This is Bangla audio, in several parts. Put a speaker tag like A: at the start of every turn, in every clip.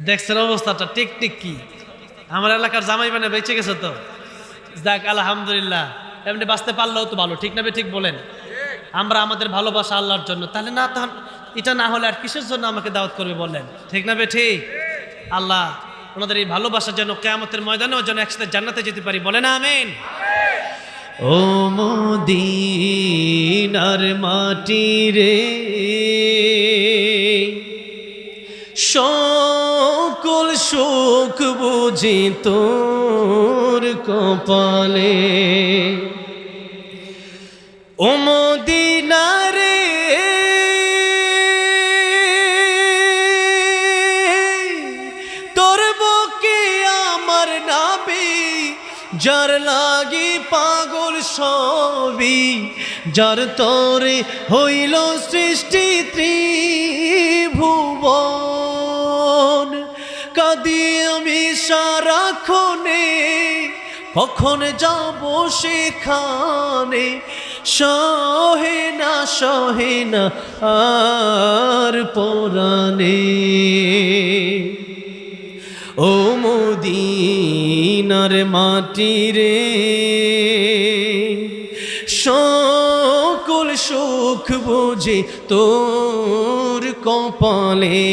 A: দেখছেন অবস্থাটা টেকনিক কি? আমার এলাকার জামাই মানে বেঁচে গেছে তো। যাক, আলহামদুলিল্লাহ। এমনি বাঁচতে পারলেও তো ভালো, ঠিক না ঠিক বলেন? আমরা আমাদের ভালোবাসা আল্লাহর জন্য। তাহলে না তখন এটা না হলে আর কিসের জন্য আমাকে দাওয়াত করবে বললেন ঠিক না ঠিক? আল্লাহ ওনাদের এই ভালোবাসা যেন কেয়ামতের ময়দানেও যেন একসাথে জান্নাতে যেতে পারি। বলে না আমিন। ও মদিনার মাটি রে সকল সুখ বুঝি তোর কপালে। ও মদিনারে তোর বকে আমার নাবি, যার লাগি পাগল সবি যার তরে হইল সৃষ্টি ত্রিভুবন। আমি সারাক্ষণে কখন যাব সেখানে? সহে না সহে না, আর পরাণে। ও মদিনার মাটি রে, সকল সুখ বুঝে তোর কপালে।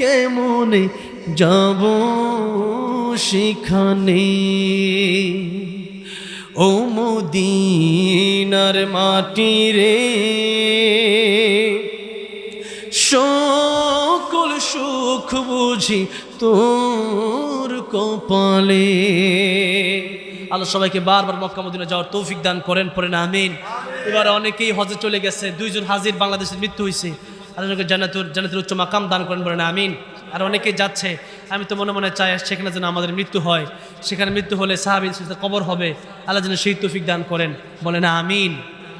A: কেমনে যাব সেখানে। ও মদিনার মাটি রে, সকল সুখ বুঝি তোর কপালে। আল্লাহ সবাইকে বারবার মক্কা মদিনা যাওয়ার তৌফিক দান করেন, পড়েন, আমিন। এবার অনেকেই হজে চলে গেছে, দুইজন হাজির বাংলাদেশের মৃত্যু হয়েছে আল্লাহকে জানাতুর জানাতুর উচ্চ মাকাম দান করেন বলেন, আমিন। আর অনেকে যাচ্ছে, আমি তো মনে মনে চাই সেখানে যেন আমাদের মৃত্যু হয়। সেখানে মৃত্যু হলে সাহাবিন কবর হবে। আল্লাহ যেন সেই তৌফিক দান করেন। বলেন, আমিন।